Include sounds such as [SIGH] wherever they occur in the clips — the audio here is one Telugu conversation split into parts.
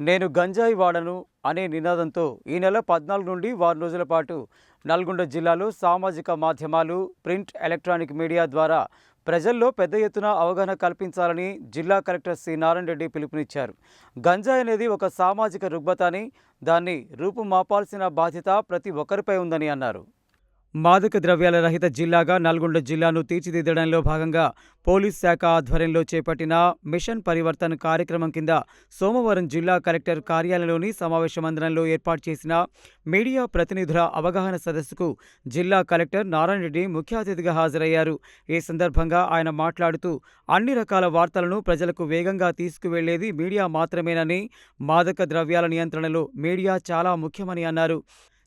నేను గంజాయి వాడను అనే నినాదంతో ఈ నెల పద్నాలుగు నుండి వారం రోజుల పాటు నల్గొండ జిల్లాలో సామాజిక మాధ్యమాలు ప్రింట్ ఎలక్ట్రానిక్ మీడియా ద్వారా ప్రజల్లో పెద్ద ఎత్తున అవగాహన కల్పించాలని జిల్లా కలెక్టర్ సి. నారాయణ రెడ్డి పిలుపునిచ్చారు. గంజాయి అనేది ఒక సామాజిక రుగ్మత అని దాన్ని రూపుమాపాల్సిన బాధ్యత ప్రతి ఒక్కరిపై ఉందని అన్నారు. మాదక ద్రవ్యాల రహిత జిల్లాగా నల్గొండ జిల్లాను తీర్చిదిద్దడంలో భాగంగా పోలీస్ శాఖ ఆధ్వర్యంలో చేపట్టిన మిషన్ పరివర్తన్ కార్యక్రమం కింద సోమవారం జిల్లా కలెక్టర్ కార్యాలయంలోని సమావేశ మందిరంలో ఏర్పాటు చేసిన మీడియా ప్రతినిధుల అవగాహన సదస్సుకు జిల్లా కలెక్టర్ నారాయణ రెడ్డి ముఖ్య అతిథిగా హాజరయ్యారు. ఈ సందర్భంగా ఆయన మాట్లాడుతూ అన్ని రకాల వార్తలను ప్రజలకు వేగంగా తీసుకువెళ్ళేది మీడియా మాత్రమేనని మాదక ద్రవ్యాల నియంత్రణలో మీడియా చాలా ముఖ్యమని అన్నారు.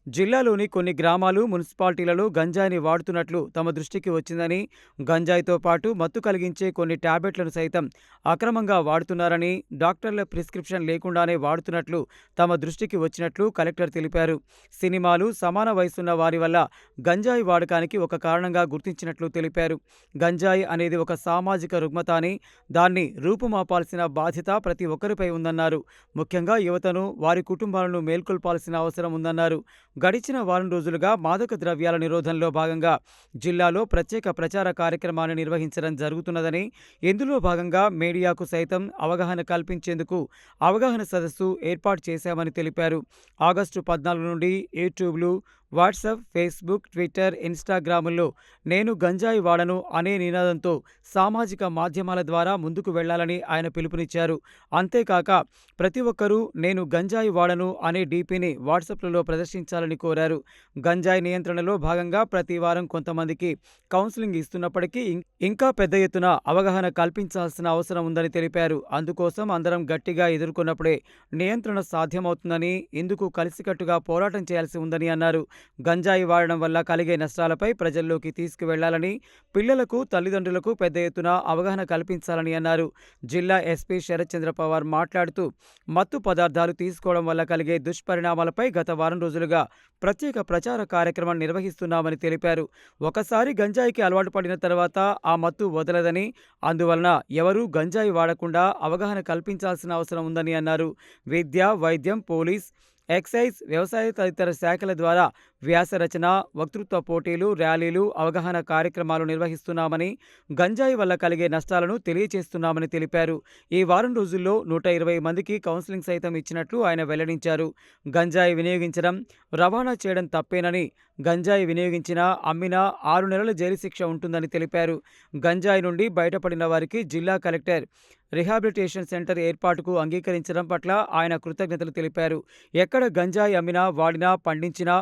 జిల్లాలోని కొన్ని గ్రామాలు మున్సిపాలిటీలలో గంజాయిని వాడుతున్నట్లు తమ దృష్టికి వచ్చిందని గంజాయితో పాటు మత్తు కలిగించే కొన్ని టాబ్లెట్లను సైతం అక్రమంగా వాడుతున్నారని డాక్టర్ల ప్రిస్క్రిప్షన్ లేకుండానే వాడుతున్నట్లు తమ దృష్టికి వచ్చినట్లు కలెక్టర్ తెలిపారు. సినిమాలు సమాన వయసున్న వారి వల్ల గంజాయి వాడకానికి ఒక కారణంగా గుర్తించినట్లు తెలిపారు. గంజాయి అనేది ఒక సామాజిక రుగ్మత అని దాన్ని రూపుమాపాల్సిన బాధ్యత ప్రతి ఒక్కరిపై ఉందన్నారు. ముఖ్యంగా యువతను వారి కుటుంబాలను మేల్కొల్పాల్సిన అవసరం ఉందన్నారు. గడిచిన వారం రోజులుగా మాదక ద్రవ్యాల నిరోధంలో భాగంగా జిల్లాలో ప్రత్యేక ప్రచార కార్యక్రమాన్ని నిర్వహించడం జరుగుతున్నదని ఇందులో భాగంగా మీడియాకు సైతం అవగాహన కల్పించేందుకు అవగాహన సదస్సు ఏర్పాటు చేశామని తెలిపారు. ఆగస్టు పద్నాలుగు నుండి యూట్యూబ్లు వాట్సాప్ ఫేస్బుక్ ట్విట్టర్ ఇన్స్టాగ్రాముల్లో నేను గంజాయి వాడను అనే నినాదంతో సామాజిక మాధ్యమాల ద్వారా ముందుకు వెళ్ళాలని ఆయన పిలుపునిచ్చారు. అంతేకాక ప్రతి ఒక్కరూ నేను గంజాయి వాడను అనే డీపీని వాట్సాప్లలో ప్రదర్శించాలని కోరారు. గంజాయి నియంత్రణలో భాగంగా ప్రతి వారం కొంతమందికి కౌన్సిలింగ్ ఇస్తున్నప్పటికీ ఇంకా పెద్ద ఎత్తున అవగాహన కల్పించాల్సిన అవసరం ఉందని తెలిపారు. అందుకోసం అందరం గట్టిగా ఎదుర్కొన్నప్పుడే నియంత్రణ సాధ్యమవుతుందని ఇందుకు కలిసికట్టుగా పోరాటం చేయాల్సి ఉందని అన్నారు. గంజాయి వాడడం వల్ల కలిగే నష్టాలపై ప్రజల్లోకి తీసుకువెళ్ళాలని పిల్లలకు తల్లిదండ్రులకు పెద్ద ఎత్తున అవగాహన కల్పించాలని అన్నారు. జిల్లా ఎస్పీ శరత్చంద్ర పవార్ మాట్లాడుతూ మత్తు పదార్థాలు తీసుకోవడం వల్ల కలిగే దుష్పరిణామాలపై గత వారం రోజులుగా ప్రత్యేక ప్రచార కార్యక్రమం నిర్వహిస్తున్నామని తెలిపారు. ఒకసారి గంజాయికి అలవాటు పడిన తర్వాత ఆ మత్తు వదలదని అందువలన ఎవరూ గంజాయి వాడకుండా అవగాహన కల్పించాల్సిన అవసరం ఉందని అన్నారు. విద్య వైద్యం పోలీస్ ఎక్సైజ్ వ్యవసాయ తదితర శాఖల ద్వారా వ్యాసరచన వక్తృత్వ పోటీలు ర్యాలీలు అవగాహన కార్యక్రమాలు నిర్వహిస్తున్నామని గంజాయి వల్ల కలిగే నష్టాలను తెలియచేస్తున్నామని తెలిపారు. ఈ వారం రోజుల్లో నూట ఇరవై మందికి కౌన్సిలింగ్ సైతం ఇచ్చినట్లు ఆయన వెల్లడించారు. గంజాయి వినియోగించడం రవాణా చేయడం తప్పేనని గంజాయి వినియోగించినా అమ్మినా ఆరు నెలల జైలు శిక్ష ఉంటుందని తెలిపారు. గంజాయి నుండి బయటపడిన వారికి జిల్లా కలెక్టర్ రిహాబిలిటేషన్ సెంటర్ ఏర్పాటుకు అంగీకరించడం పట్ల ఆయన కృతజ్ఞతలు తెలిపారు. ఎక్కడ గంజాయి అమ్మినా వాడినా పండించినా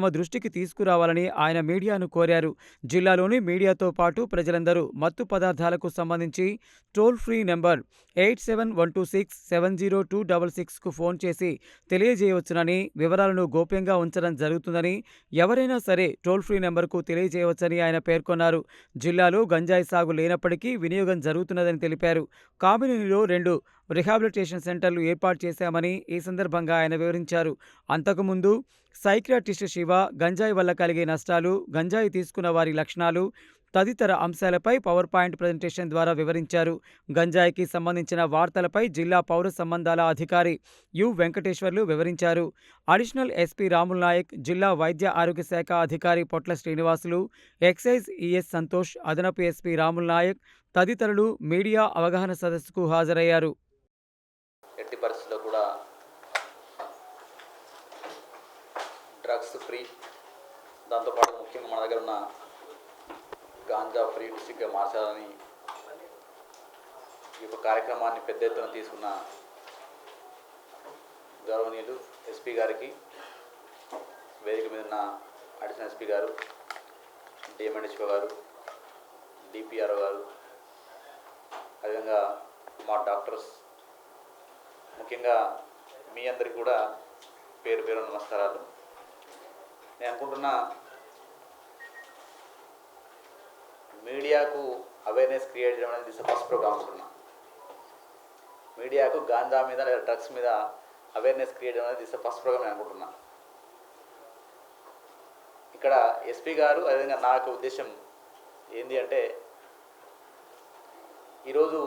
తమ దృష్టికి తీసుకురావాలని ఆయన మీడియాను కోరారు. జిల్లాలోని మీడియాతో పాటు ప్రజలందరూ మత్తు పదార్థాలకు సంబంధించి toll free number eight seven one two six seven zero two double సిక్స్కు phone చేసి తెలియజేయవచ్చునని వివరాలను గోప్యంగా ఉంచడం జరుగుతుందని ఎవరైనా సరే టోల్ ఫ్రీ నెంబర్కు తెలియజేయవచ్చని ఆయన పేర్కొన్నారు. జిల్లాలో గంజాయి సాగు లేనప్పటికీ వినియోగం జరుగుతున్నదని తెలిపారు. కామినేనిలో రెండు రిహాబిలిటేషన్ సెంటర్లు ఏర్పాటు చేశామని ఈ సందర్భంగా ఆయన వివరించారు. అంతకుముందు సైక్రాటిస్ట్ శివ గంజాయి వల్ల కలిగే నష్టాలు గంజాయి తీసుకున్న వారి లక్షణాలు తదితర అంశాలపై పవర్ పాయింట్ ప్రజెంటేషన్ ద్వారా వివరించారు. గంజాయికి సంబంధించిన వార్తలపై జిల్లా పౌర సంబంధాల అధికారి యు. వెంకటేశ్వర్లు వివరించారు. అడిషనల్ ఎస్పీ రాముల్ నాయక్ జిల్లా వైద్య ఆరోగ్య శాఖ అధికారి పొట్ల శ్రీనివాసులు ఎక్సైజ్ ఈఎస్ సంతోష్ అదనపు ఎస్పీ రాముల్ నాయక్ తదితరులు మీడియా అవగాహన సదస్సుకు హాజరయ్యారు. పరిస్థితిలో పరిస్థితుల్లో కూడా డ్రగ్స్ ఫ్రీ దాంతోపాటు ముఖ్యంగా మన దగ్గర ఉన్న గాంజా ఫ్రీ డిస్టిక్గా మార్చాలని ఈ యొక్క కార్యక్రమాన్ని పెద్ద ఎత్తున తీసుకున్న గౌరవనీయులు ఎస్పీ గారికి వేదిక మీద ఉన్న అడిషనల్ ఎస్పీ గారు డిఎంఎన్హెచ్ఓ గారు డిపిఆర్ఓ గారు అదేవిధంగా మా డాక్టర్స్ ముఖ్యంగా మీ అందరికి కూడా పేరు పేరు నమస్కారాలు. నేను అనుకుంటున్నా మీడియాకు అవేర్నెస్ క్రియేట్ చేయడం అనేది దిస్ ఫస్ట్ ప్రోగ్రామ్ అనుకుంటున్నా. మీడియాకు గాంజా మీద లేదా డ్రగ్స్ మీద అవేర్నెస్ క్రియేట్ చేయడం అనేది దిస్ ఫస్ట్ ప్రోగ్రామ్ నేను అనుకుంటున్నా. ఇక్కడ ఎస్పీ గారు అదేవిధంగా నా యొక్క ఉద్దేశం ఏంటి అంటే ఈరోజు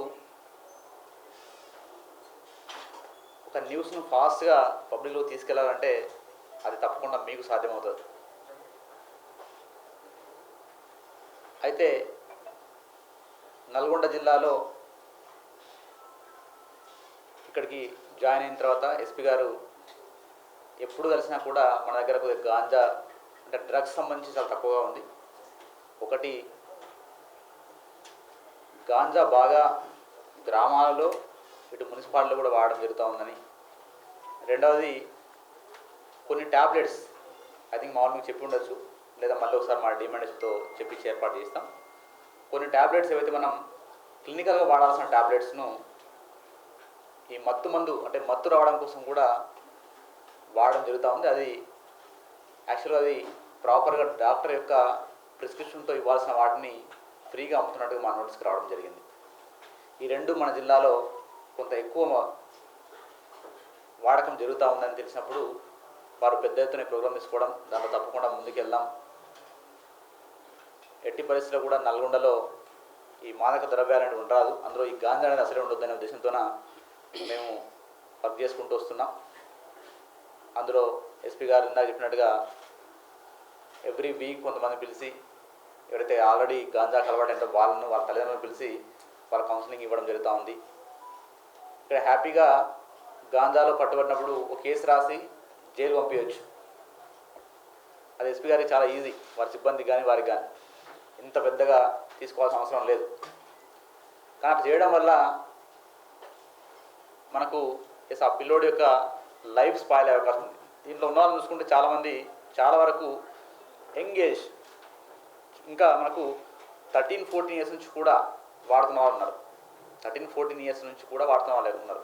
ఒక న్యూస్ను ఫాస్ట్గా పబ్లిక్లో తీసుకెళ్ళాలంటే అది తప్పకుండా మీకు సాధ్యమవుతుంది. అయితే నల్గొండ జిల్లాలో ఇక్కడికి జాయిన్ అయిన తర్వాత ఎస్పీ గారు ఎప్పుడు కలిసినా కూడా మన దగ్గర కొద్దిగా గాంజా అంటే డ్రగ్స్ సంబంధించి చాలా తక్కువగా ఉంది. ఒకటి గాంజా బాగా గ్రామాలలో ఇటు మున్సిపాలిటీలో కూడా వాడడం జరుగుతూ ఉందని. రెండవది కొన్ని ట్యాబ్లెట్స్ ఐ థింక్ మార్నింగ్ చెప్పి ఉండొచ్చు లేదా మళ్ళీ ఒకసారి మా డిమాండ్స్తో చెప్పించి ఏర్పాటు చేస్తాం. కొన్ని ట్యాబ్లెట్స్ ఏవైతే మనం క్లినికల్గా వాడాల్సిన ట్యాబ్లెట్స్ను ఈ మత్తు మందు అంటే మత్తు రావడం కోసం కూడా వాడడం జరుగుతూ ఉంది. అది యాక్చువల్గా అది ప్రాపర్గా డాక్టర్ యొక్క ప్రిస్క్రిప్షన్తో ఇవ్వాల్సిన వాటిని ఫ్రీగా అమ్ముతున్నట్టుగా మా నోటీస్కి రావడం జరిగింది. ఈ రెండు మన జిల్లాలో కొంత ఎక్కువ వాడకం జరుగుతూ ఉందని తెలిసినప్పుడు వారు పెద్ద ఎత్తున ప్రోగ్రామ్ తీసుకోవడం దాంట్లో తప్పకుండా ముందుకెళ్దాం. ఎట్టి పరిస్థితిలో కూడా నల్గొండలో ఈ మాదక ద్రవ్యాలు అనేవి ఉండరాదు. అందులో ఈ గాంజా అనేది అసలే ఉండొద్దనే ఉద్దేశంతోన మేము వర్క్ చేసుకుంటూ వస్తున్నాం. అందులో ఎస్పీ గారు ఇందాక చెప్పినట్టుగా ఎవ్రీ వీక్ కొంతమంది పిలిచి ఎవరైతే ఆల్రెడీ గాంజా కలవాడంటే వాళ్ళను వాళ్ళ తల్లిదండ్రులను పిలిచి వాళ్ళ కౌన్సిలింగ్ ఇవ్వడం జరుగుతూ ఉంది. ఇక్కడ హ్యాపీగా గాంజాలో పట్టుబడినప్పుడు ఒక కేసు రాసి జైలు పంపించవచ్చు అది ఎస్పీ గారికి చాలా ఈజీ. వారి సిబ్బందికి కానీ వారికి కానీ ఇంత పెద్దగా తీసుకోవాల్సిన అవసరం లేదు. కానీ అట్లా చేయడం వల్ల మనకు ఎస్ ఆ పిల్లోడి యొక్క లైఫ్ స్పాయిల్ అయ్యే అవకాశం ఉంది. దీంట్లో ఉన్న వాళ్ళని చూసుకుంటే చాలామంది చాలా వరకు ఎంగేజ్ ఇంకా మనకు థర్టీన్ ఫోర్టీన్ ఇయర్స్ నుంచి కూడా వాడుతున్న వాళ్ళు ఉన్నారు. థర్టీన్ ఫోర్టీన్ ఇయర్స్ నుంచి కూడా వాడుతున్న వాళ్ళు ఉన్నారు.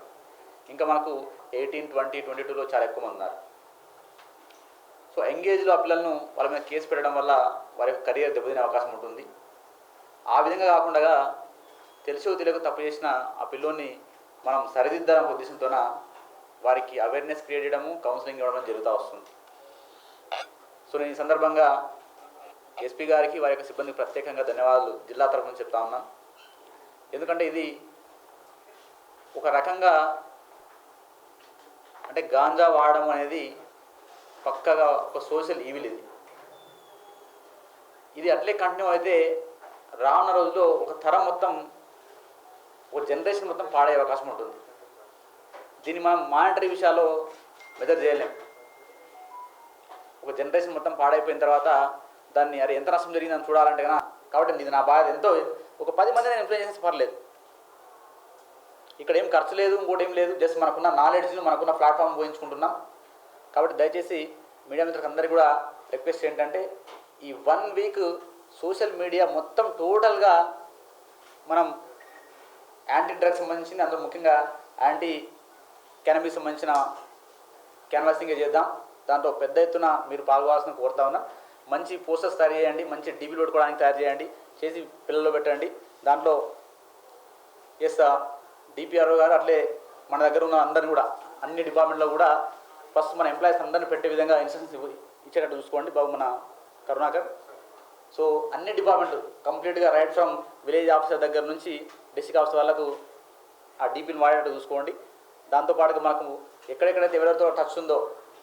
ఇంకా మనకు ఎయిటీన్ ట్వంటీ ట్వంటీ టూలో చాలా ఎక్కువ మంది ఉన్నారు. సో ఎంగేజ్లో ఆ పిల్లలను వాళ్ళ మీద కేసు పెట్టడం వల్ల వారి యొక్క కెరియర్ దెబ్బతినే అవకాశం ఉంటుంది. ఆ విధంగా కాకుండా తెలిసో తెలియక తప్పు చేసిన ఆ పిల్లోని మనం సరిదిద్దాలనే ఉద్దేశంతోన వారికి అవేర్నెస్ క్రియేట్ చేయడము కౌన్సిలింగ్ ఇవ్వడం జరుగుతూ వస్తుంది. సో నేను ఈ సందర్భంగా ఎస్పీ గారికి వారి యొక్క సిబ్బందికి ప్రత్యేకంగా ధన్యవాదాలు జిల్లా తరఫున చెప్తా ఉన్నాను. ఎందుకంటే ఇది ఒక రకంగా అంటే గాంజా వాడడం అనేది పక్కగా ఒక సోషల్ ఈవిల్ ఇది. ఇది అట్లే కంటిన్యూ అయితే రానున్న రోజుల్లో ఒక తరం మొత్తం ఒక జనరేషన్ మొత్తం పాడే అవకాశం ఉంటుంది. దీన్ని మనం మానిటరీ విషయాల్లో మెజర్ చేయలేం. ఒక జనరేషన్ మొత్తం పాడైపోయిన తర్వాత దాన్ని అరే ఎంత నష్టం జరిగిందని చూడాలంటే కదా కాబట్టి ఇది నా బాధ ఎంతో ఒక పది మంది నేను ఇన్ఫ్లుయెన్స్ పర్లేదు. ఇక్కడ ఏం ఖర్చు లేదు ఇంకోటి ఏం లేదు జస్ట్ మనకున్న నాలెడ్జ్ని మనకున్న ప్లాట్ఫామ్ ఉపయోగించుకుంటున్నాం. కాబట్టి దయచేసి మీడియా మిత్రులకు అందరికీ కూడా రిక్వెస్ట్ ఏంటంటే ఈ వన్ వీక్ సోషల్ మీడియా మొత్తం టోటల్గా మనం యాంటీ డ్రగ్స్ సంబంధించింది అందులో ముఖ్యంగా యాంటీ కెనబీస్ సంబంధించిన క్యాన్వాసింగ్ చేద్దాం. దాంట్లో పెద్ద ఎత్తున మీరు పాల్గొవాల్సిన కోరుతా ఉన్నా. మంచి పోస్టర్స్ తయారు చేయండి మంచి డీబీ పెట్టుకోవడానికి తయారు చేయండి చేసి పిల్లల్లో పెట్టండి. దాంట్లో ఎస్ డిపిఆర్ఓ గారు అట్లే మన దగ్గర ఉన్న అందరిని కూడా అన్ని డిపార్ట్మెంట్లో కూడా ఫస్ట్ మన ఎంప్లాయీస్ అందరిని పెట్టే విధంగా ఇన్స్ట్రక్షన్స్ ఇచ్చేటట్టు చూసుకోండి బాబు మన కరుణాకర్. సో అన్ని డిపార్ట్మెంట్ కంప్లీట్గా రైట్ ఫ్రమ్ విలేజ్ ఆఫీసర్ దగ్గర నుంచి డిస్ట్రిక్ట్ ఆఫీసర్ వాళ్ళకు ఆ డీపీని వాడేటట్టు చూసుకోండి. దాంతోపాటుగా మనకు ఎక్కడెక్కడైతే ఎవరితో టచ్ ఉందో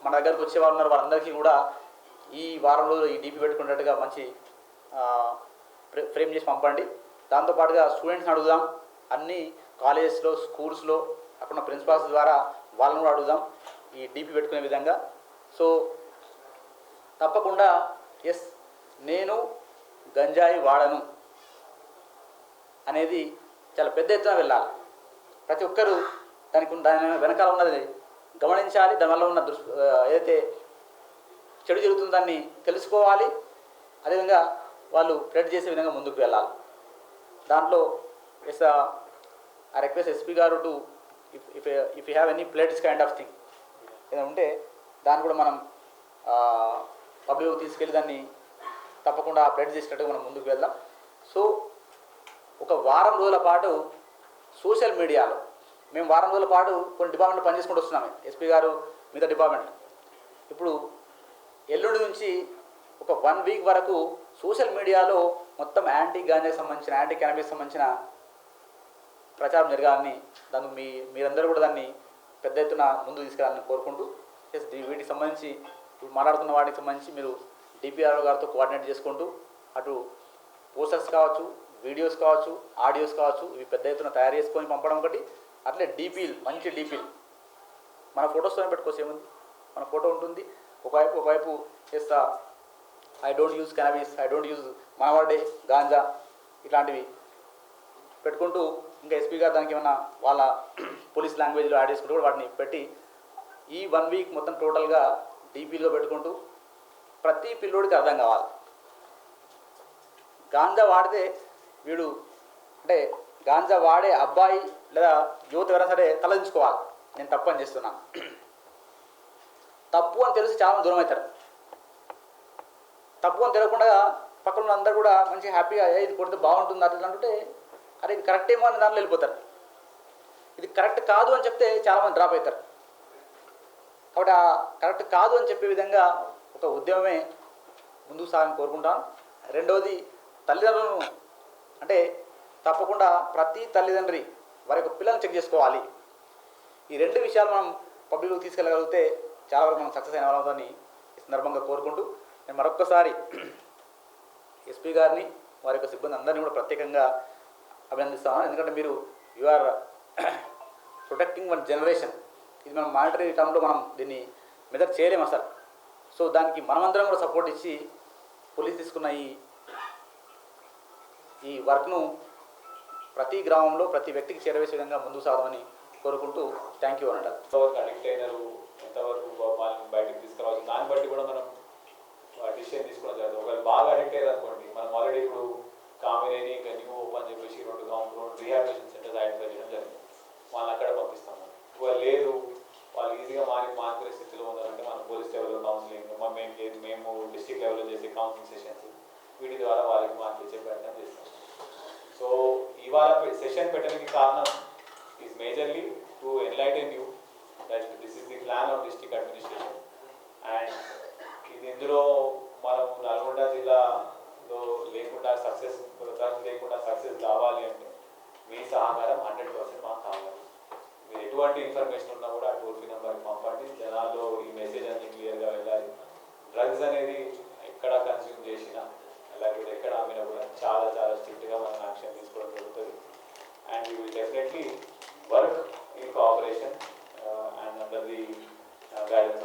మన దగ్గరకు వచ్చే వాళ్ళు ఉన్నారు వాళ్ళందరికీ కూడా ఈ వారం రోజులు ఈ డీపీ పెట్టుకున్నట్టుగా మంచి ఫ్రేమ్ చేసి పంపండి. దాంతోపాటుగా స్టూడెంట్స్ని అడుగుదాం. అన్నీ కాలేజెస్లో స్కూల్స్లో అక్కడ ఉన్న ప్రిన్సిపాల్స్ ద్వారా వాళ్ళని కూడా అడుగుదాం ఈ డీపీ పెట్టుకునే విధంగా. సో తప్పకుండా ఎస్ నేను గంజాయి వాడను అనేది చాలా పెద్ద ఎత్తున వెళ్ళాలి. ప్రతి ఒక్కరూ దానికి దాని వెనకాల ఉన్నది గమనించాలి. దానివల్ల ఉన్న దృష్ ఏదైతే చెడు జరుగుతుందో దాన్ని తెలుసుకోవాలి. అదేవిధంగా వాళ్ళు ప్రెడ్ చేసే విధంగా ముందుకు వెళ్ళాలి. దాంట్లో ఎస్ ఆ రిక్వెస్ట్ ఎస్పీ గారు to if if if you have any plates kind of thing ఏదైనా ఉంటే దాన్ని కూడా మనం పబ్లిక్ తీసుకెళ్ళి దాన్ని తప్పకుండా ప్లేట్ చేసినట్టుగా మనం ముందుకు వెళ్దాం. సో ఒక వారం రోజుల పాటు సోషల్ మీడియాలో మేము వారం రోజుల పాటు కొన్ని డిపార్ట్మెంట్ పనిచేసుకుంటూ వస్తున్నాము ఎస్పీ గారు మిగతా డిపార్ట్మెంట్ ఇప్పుడు ఎల్లుండి నుంచి ఒక వన్ వీక్ వరకు సోషల్ మీడియాలో మొత్తం యాంటీ గాంజాకి సంబంధించిన యాంటీ క్యానబీకి సంబంధించిన ప్రచారం జరగాలని దాన్ని మీ మీరందరూ కూడా దాన్ని పెద్ద ఎత్తున ముందు తీసుకెళ్ళాలని కోరుకుంటూ ఎస్ వీటికి సంబంధించి ఇప్పుడు మాట్లాడుతున్న వాటికి సంబంధించి మీరు డిపిఆర్ఓ గారితో కోఆర్డినేట్ చేసుకుంటూ అటు పోస్టర్స్ కావచ్చు వీడియోస్ కావచ్చు ఆడియోస్ కావచ్చు ఇవి పెద్ద ఎత్తున తయారు చేసుకొని పంపడం ఒకటి అట్లే డీపీలు మంచి డీపీలు మన ఫొటోస్తోనే పెట్టుకోవచ్చు ఏముంది? మన ఫోటో ఉంటుంది. ఒకవైపు ఒకవైపు చేస్తా I don't use cannabis I don't use మనవాడే ganja ఇట్లాంటివి పెట్టుకుంటూ ఇంకా ఎస్పీ గారు దానికి ఏమైనా వాళ్ళ పోలీస్ లాంగ్వేజ్లో యాడ్ చేసుకుంటూ కూడా వాటిని పెట్టి ఈ వన్ వీక్ మొత్తం టోటల్గా డీపీలో పెట్టుకుంటూ ప్రతి పిల్లోడికి అర్థం కావాలి. గాంజా వాడితే వీడు అంటే గాంజా వాడే అబ్బాయి లేదా యువత ఎవరైనా సరే తలదించుకోవాలి. నేను తప్పు అని చేస్తున్నాను తప్పు అని తెలిసి చాలా దూరం అవుతారు తప్పు అని తెలియకుండా పక్కన అందరూ కూడా మంచి హ్యాపీగా ఇది కొడితే బాగుంటుంది అట్లా అంటుంటే అరే ఇది కరెక్ట్ ఏమో అని దాంట్లో వెళ్ళిపోతారు. ఇది కరెక్ట్ కాదు అని చెప్తే చాలామంది డ్రాప్ అవుతారు. కాబట్టి ఆ కరెక్ట్ కాదు అని చెప్పే విధంగా ఒక ఉద్యమమే ముందుకు సాగని కోరుకుంటాను. రెండవది తల్లిదండ్రులను అంటే తప్పకుండా ప్రతి తల్లిదండ్రి వారి యొక్క పిల్లల్ని చెక్ చేసుకోవాలి. ఈ రెండు విషయాలు మనం పబ్లిక్లోకి తీసుకెళ్ళగలిగితే చాలా వరకు మనం సక్సెస్ అయిన వాళ్ళని ఈ సందర్భంగా కోరుకుంటూ నేను మరొక్కసారి [CLEARS THROAT] ఎస్పీ గారిని వారి యొక్క సిబ్బంది అందరినీ కూడా ప్రత్యేకంగా అభినందిస్తాను ఎందుకంటే మీరు you are protecting one generation ఇది మనం మానిటరీ టర్మ్లో మనం దీన్ని మెదర్ చేయలేము అసలు. సో దానికి మనమందరం కూడా సపోర్ట్ ఇచ్చి పోలీస్ తీసుకున్న ఈ ఈ వర్క్ను ప్రతి గ్రామంలో ప్రతి వ్యక్తికి చేరవేసే విధంగా ముందుకు సాగమని కోరుకుంటూ థ్యాంక్ యూ అనంటారు. అడిక్ట్ అయినారు? ఎంతవరకు వాళ్ళని బయటకు తీసుకురావచ్చు దాన్ని బట్టి కూడా మనం డిసిషన్ తీసుకోవడం జరుగుతుంది ఒకవేళ బాగా అడిక్ట్ అయ్యారు అనుకోండి మనం ఆల్రెడీ ఇప్పుడు కామినేని ఇంకా న్యూ ఓపెన్ చెప్పేసి రెండు ground rehabilitation centre centres identify చేయడం జరిగింది. వాళ్ళని అక్కడ పంపిస్తాం వాళ్ళు లేదు. వాళ్ళు ఈజీగా మారి మానుకునే స్థితిలో ఉన్నారంటే మనం పోలీస్ లెవెల్లో కౌన్సిలింగ్ మా మేము లేదు మేము డిస్ట్రిక్ట్ లెవెల్లో చేసే కౌన్సిలింగ్ సెషన్స్ వీటి ద్వారా వాళ్ళకి మార్పించే ప్రయత్నం చేస్తాం. సో ఇవాళ సెషన్ పెట్టడానికి కారణం is majorly to enlighten you that this is the plan of district administration and ఇది ఇందులో మనం నల్గొండ జిల్లా సో లేకుండా సక్సెస్ కొనసాగి లేకుండా సక్సెస్ కావాలి అంటే మీ సహకారం హండ్రెడ్ పర్సెంట్ మాకు కావాలి. మీరు ఎటువంటి ఇన్ఫర్మేషన్ ఉన్నా కూడా ఆ టోల్ ఫ్రీ నెంబర్కి పంపండి. జనాల్లో ఈ మెసేజ్ అన్ని క్లియర్గా వెళ్ళాలి. డ్రగ్స్ అనేది ఎక్కడ కన్స్యూమ్ చేసినా అలాగే ఎక్కడ అమ్మినా కూడా చాలా చాలా స్ట్రిక్ట్గా మనం యాక్షన్ తీసుకోవడం జరుగుతుంది. And you will definitely work in cooperation and under the guidance